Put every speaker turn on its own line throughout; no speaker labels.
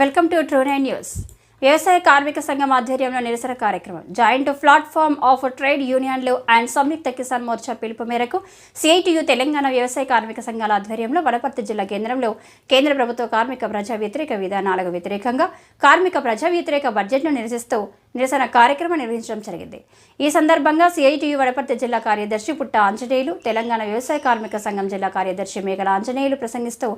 Welcome to true nine news వ్యవసాయ కార్మిక సంఘం ఆధ్వర్యంలో నిరసన కార్యక్రమం. జాయింట్ ప్లాట్ఫామ్ ఆఫ్ ట్రేడ్ యూనియన్లు అండ్ సంయుక్త కిసాన్ మోర్చా పిలుపు మేరకు సిఐటియు తెలంగాణ వ్యవసాయ కార్మిక సంఘాల ఆధ్వర్యంలో వనపర్తి జిల్లా కేంద్రంలో కేంద్ర ప్రభుత్వ కార్మిక ప్రజా వ్యతిరేక విధానాలకు వ్యతిరేకంగా కార్మిక ప్రజా వ్యతిరేక బడ్జెట్ను నిరసిస్తూ నిరసన కార్యక్రమం నిర్వహించడం జరిగింది. ఈ సందర్భంగా సిఐటియు వడపర్తి జిల్లా కార్యదర్శి పుట్ట ఆంజనేయులు తెలంగాణ వ్యవసాయ కార్మిక సంఘం జిల్లా కార్యదర్శి మేఘల ఆంజనేయులు ప్రసంగిస్తూ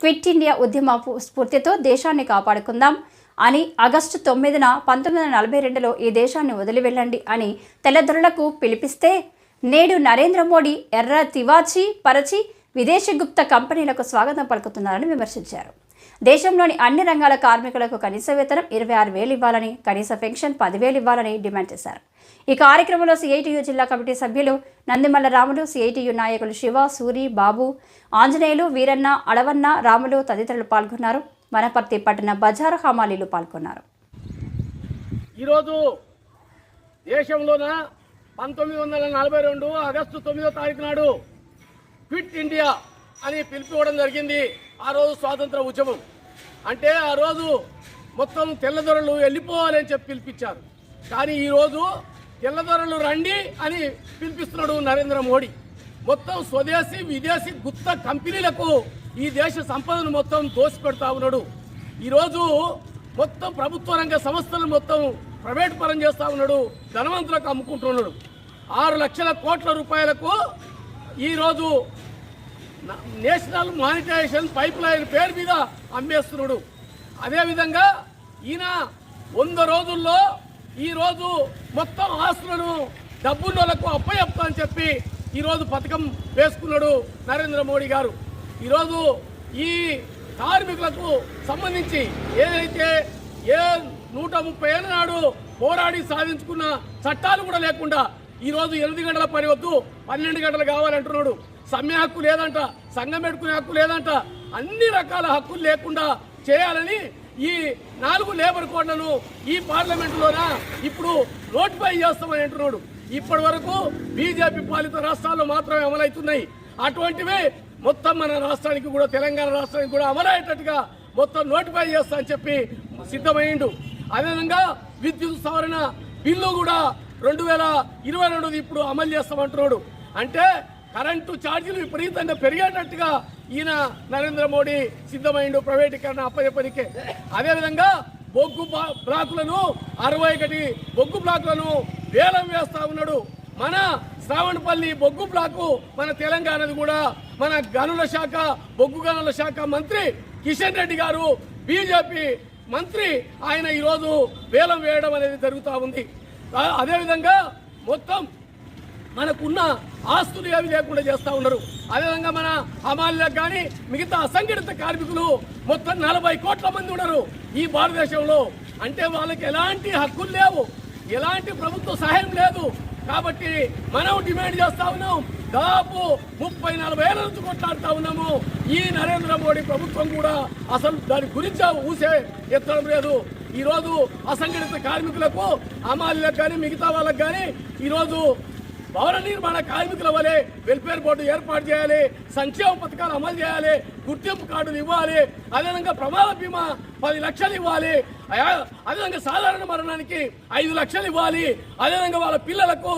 క్విట్ ఇండియా ఉద్యమ స్ఫూర్తితో దేశాన్ని కాపాడుకుందాం అని ఆగస్టు తొమ్మిదిన పంతొమ్మిది వందల నలభై రెండులో ఈ దేశాన్ని వదిలి వెళ్ళండి అని తెల్లదొరలకు పిలిపిస్తే నేడు నరేంద్ర మోడీ ఎర్ర తివాచి పరచి విదేశీ గుప్త కంపెనీలకు స్వాగతం పలుకుతున్నారని విమర్శించారు. దేశంలోని అన్ని రంగాల కార్మికులకు కనీస వేతనం ఇరవై ఆరు వేలు ఇవ్వాలని కనీస పెన్షన్ పదివేలు ఇవ్వాలని డిమాండ్ చేశారు. ఈ కార్యక్రమంలో సిఐటియు జిల్లా కమిటీ సభ్యులు నందిమల్ల రాములు సిఐటియు నాయకులు శివ సూరి బాబు ఆంజనేయులు వీరన్న అడవన్న రాములు తదితరులు పాల్గొన్నారు. వనపర్తి పట్టణ బజార్ హమాలీలు పాల్గొన్నారు.
ఈరోజు దేశంలోన పంతొమ్మిది వందల నలభై రెండు ఆగస్టు తొమ్మిదో తారీఖు నాడు క్విట్ ఇండియా అని పిలిపివ్వడం జరిగింది. ఆ రోజు స్వాతంత్ర ఉద్యమం. అంటే ఆ రోజు మొత్తం తెల్లదొరలు వెళ్ళిపోవాలని చెప్పి పిలిపించారు. కానీ ఈరోజు తెల్లదొరలు రండి అని పిలిపిస్తున్నాడు నరేంద్ర మోడీ. మొత్తం స్వదేశీ విదేశీ గుత్త కంపెనీలకు ఈ దేశ సంపదను మొత్తం దోసిపెడతా ఉన్నాడు. ఈరోజు మొత్తం ప్రభుత్వ రంగ సంస్థలు మొత్తం ప్రైవేట్ పరం చేస్తా ఉన్నాడు. ధనవంతులకు అమ్ముకుంటున్నాడు ఆరు లక్షల కోట్ల రూపాయలకు ఈరోజు నేషనల్ మానిటైజేషన్ పైప్ లైన్ పేరు మీద అమ్మేస్తున్నాడు. అదేవిధంగా ఈయన వంద రోజుల్లో ఈరోజు మొత్తం ఆస్తులను డబ్బున్నోళ్ళకు అప్పయప్తా అని చెప్పి ఈరోజు పథకం వేసుకున్నాడు నరేంద్ర మోడీ గారు. ఈరోజు ఈ కార్మికులకు సంబంధించి ఏదైతే ఏ నూట ముప్పై ఏళ్ళ నాడు పోరాడి సాధించుకున్న చట్టాలు కూడా లేకుండా ఈరోజు ఎనిమిది గంటల పని వద్దు పన్నెండు గంటలు కావాలంటున్నాడు. సమ్మె హక్కు లేదంట సంఘం పెట్టుకునే హక్కు లేదంట. అన్ని రకాల హక్కులు లేకుండా చేయాలని ఈ నాలుగు లేబర్ కోడ్లను ఈ పార్లమెంటులోన ఇప్పుడు నోటిఫై చేస్తామని అంటున్నాడు. ఇప్పటి వరకు బీజేపీ పాలిత రాష్ట్రాల్లో మాత్రమే అమలవుతున్నాయి. అటువంటివి మొత్తం మన రాష్ట్రానికి కూడా తెలంగాణ రాష్ట్రానికి కూడా అమలయ్యేటట్టుగా మొత్తం నోటిఫై చేస్తా అని చెప్పి సిద్ధమైండు. అదేవిధంగా విద్యుత్ సవరణ బిల్లు కూడా రెండు వేల ఇరవై రెండు ఇప్పుడు అమలు చేస్తామంటున్నాడు. అంటే కరెంటు ఛార్జీలు విపరీతంగా పెరిగేటట్టుగా ఈయన నరేంద్ర మోడీ సిద్ధమైండు ప్రైవేటీకరణ అప్పచెప్పనికే. అదేవిధంగా బొగ్గు బ్లాకులను అరవై ఒకటి బొగ్గు బ్లాకులను వేలం వేస్తా ఉన్నాడు. మన శ్రావణపల్లి బొగ్గు బ్లాకు మన తెలంగాణది కూడా. మన గనుల శాఖ బొగ్గు గనుల శాఖ మంత్రి కిషన్ రెడ్డి గారు బీజేపీ మంత్రి ఆయన ఈరోజు వేలం వేయడం అనేది జరుగుతూ ఉంది. అదేవిధంగా మొత్తం మనకున్న ఆస్తులు ఏమి లేకుండా చేస్తూ ఉన్నారు. అదేవిధంగా మన హమాలీలకు కానీ మిగతా అసంఘటిత కార్మికులు మొత్తం నలభై కోట్ల మంది ఉన్నారు ఈ భారతదేశంలో. అంటే వాళ్ళకి ఎలాంటి హక్కులు లేవు ఎలాంటి ప్రభుత్వ సహాయం లేదు. కాబట్టి మనం డిమాండ్ చేస్తా ఉన్నాం దాదాపు ముప్పై నలభై ఏళ్ళ నుంచి కొట్లాడుతూ ఉన్నాము. ఈ నరేంద్ర మోడీ ప్రభుత్వం కూడా అసలు దాని గురించి ఊసే ఎత్తడం లేదు. ఈరోజు అసంఘటిత కార్మికులకు అమాలీలకు కానీ మిగతా వాళ్ళకు కానీ ఈరోజు భవన నిర్మాణ కార్మికుల వలె వెల్ఫేర్ బోర్డు ఏర్పాటు చేయాలి సంక్షేమ పథకాలు అమలు చేయాలి గుర్తింపు కార్డులు ఇవ్వాలి అదేవిధంగా ప్రమాద బీమా పది లక్షలు ఇవ్వాలి అదేవిధంగా సాధారణ మరణానికి ఐదు లక్షలు ఇవ్వాలి అదేవిధంగా వాళ్ళ పిల్లలకు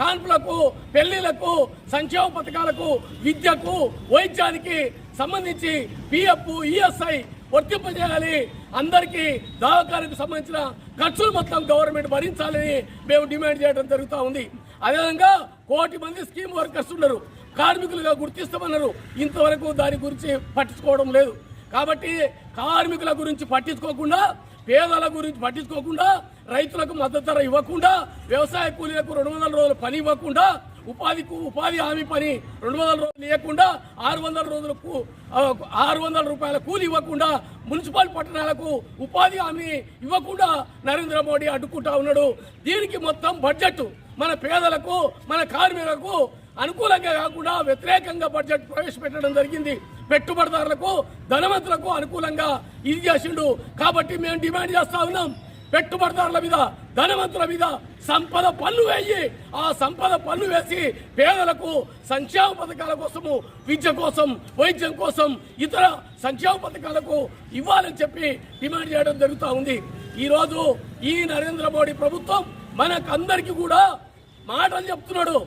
కాన్పులకు పెళ్ళిలకు సంక్షేమ పథకాలకు విద్యకు వైద్యానికి సంబంధించి పిఎఫ్ ఈఎస్ఐ వర్తింపజేయాలి. అందరికీ దావకాలకు సంబంధించిన ఖర్చులు మొత్తం గవర్నమెంట్ భరించాలని మేము డిమాండ్ చేయడం జరుగుతూ ఉంది. అదేవిధంగా కోటి మంది స్కీమ్ వర్కర్స్ ఉన్నారు. కార్మికులుగా గుర్తిస్తామన్నారు. ఇంతవరకు దాని గురించి పట్టించుకోవడం లేదు. కాబట్టి కార్మికుల గురించి పట్టించుకోకుండా పేదల గురించి పట్టించుకోకుండా రైతులకు మద్దతు ధర ఇవ్వకుండా వ్యవసాయ కూలీలకు రెండు వందల రోజులు పని ఇవ్వకుండా ఉపాధికు ఉపాధి హామీ పని రెండు వందల రోజులు ఇవ్వకుండా ఆరు వందల రోజులకు ఆరు వందల రూపాయల కూలి ఇవ్వకుండా మున్సిపల్ పట్టణాలకు ఉపాధి హామీ ఇవ్వకుండా నరేంద్ర మోడీ అడ్డుకుంటా ఉన్నాడు. దీనికి మొత్తం బడ్జెట్ మన పేదలకు మన కార్మికులకు అనుకూలంగా కాకుండా వ్యతిరేకంగా బడ్జెట్ ప్రవేశపెట్టడం జరిగింది. పెట్టుబడిదారులకు ధనవంతులకు అనుకూలంగా ఇది చేసిండు. కాబట్టి మేము డిమాండ్ చేస్తా ఉన్నాం. పెట్టుబడిదారుల మీద ధనవంతుల మీద సంపద పన్ను వేయి. ఆ సంపద పన్ను వేసి పేదలకు సంక్షేమ పథకాల కోసము విద్య కోసం వైద్యం కోసం ఇతర సంక్షేమ పథకాలకు ఇవ్వాలని చెప్పి డిమాండ్ చేయడం జరుగుతూ ఉంది. ఈరోజు ఈ నరేంద్ర మోడీ ప్రభుత్వం మనకందరికీ కూడా మాటలు చెప్తున్నాడు.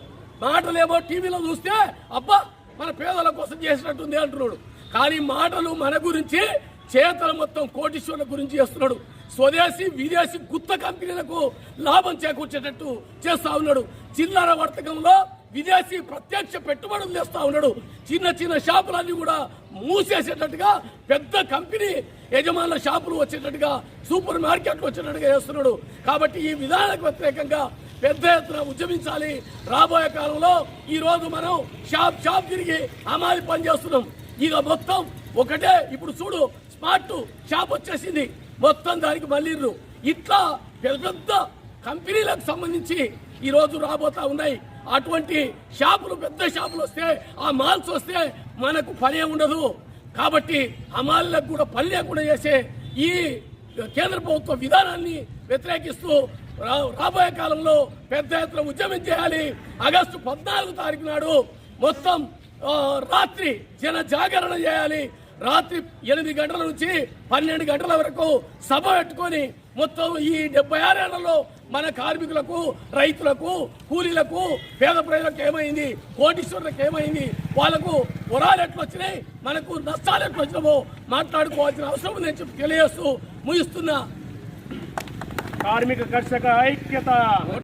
మాటలేమో టీవీలో చూస్తే అబ్బా మన పేదల కోసం చేసినట్టుంది అంటున్నాడు. కానీ మాటలు మన గురించి చేతల మొత్తం కోటీశ్వరుల గురించి చేస్తున్నాడు. స్వదేశీ విదేశీ గుత్త కంపెనీలకు లాభం చేకూర్చేటట్టు చేస్తా ఉన్నాడు. చిల్లర వర్తకంలో విదేశీ ప్రత్యక్ష పెట్టుబడులు చేస్తా ఉన్నాడు. చిన్న చిన్న షాపులన్నీ కూడా మూసేసేటట్టుగా పెద్ద కంపెనీ యజమానుల షాపులు వచ్చేటట్టుగా సూపర్ మార్కెట్లు వచ్చేటట్టుగా చేస్తున్నాడు. కాబట్టి ఈ విధానాలకు వ్యతిరేకంగా పెద్ద ఎత్తున ఉద్యమించాలి. రాబోయే కాలంలో ఈరోజు మనం షాప్ షాప్ తిరిగి అమాలి పని చేస్తున్నాం. ఇక మొత్తం ఒకటే. ఇప్పుడు చూడు స్మార్ట్ షాప్ వచ్చేసింది. మొత్తం దానికి మళ్ళీర్రు. ఇట్లా పెద్ద పెద్ద కంపెనీలకు సంబంధించి ఈరోజు రాబోతా ఉన్నాయి. అటువంటి షాపులు పెద్ద షాపులు వస్తే ఆ మాల్స్ వస్తే మనకు పనే ఉండదు. కాబట్టి అమాలకు కూడా పని లేకుండా చేసే ఈ కేంద్ర ప్రభుత్వ విధానాన్ని వ్యతిరేకిస్తూ రాబోయే కాలంలో పెద్ద ఎత్తున ఉద్యమం చేయాలి. ఆగస్టు పద్నాలుగు తారీఖు నాడు మొత్తం రాత్రి జన జాగరణ చేయాలి. రాత్రి ఎనిమిది గంటల నుంచి పన్నెండు గంటల వరకు సభ పెట్టుకొని మొత్తం ఈ డెబ్బై ఆరేళ్ళలో మన కార్మికులకు రైతులకు కూలీలకు పేద ప్రజలకు ఏమైంది? కోటీశ్వరులకు ఏమైంది? వాళ్ళకు వరాలు ఎట్లు వచ్చినాయి మనకు నష్టాలు ఎట్లు వచ్చినామో మాట్లాడుకోవాల్సిన అవసరం ఉందని చెప్పి తెలియజేస్తూ ముగిస్తున్నా.
కార్మిక కర్షక ఐక్యత.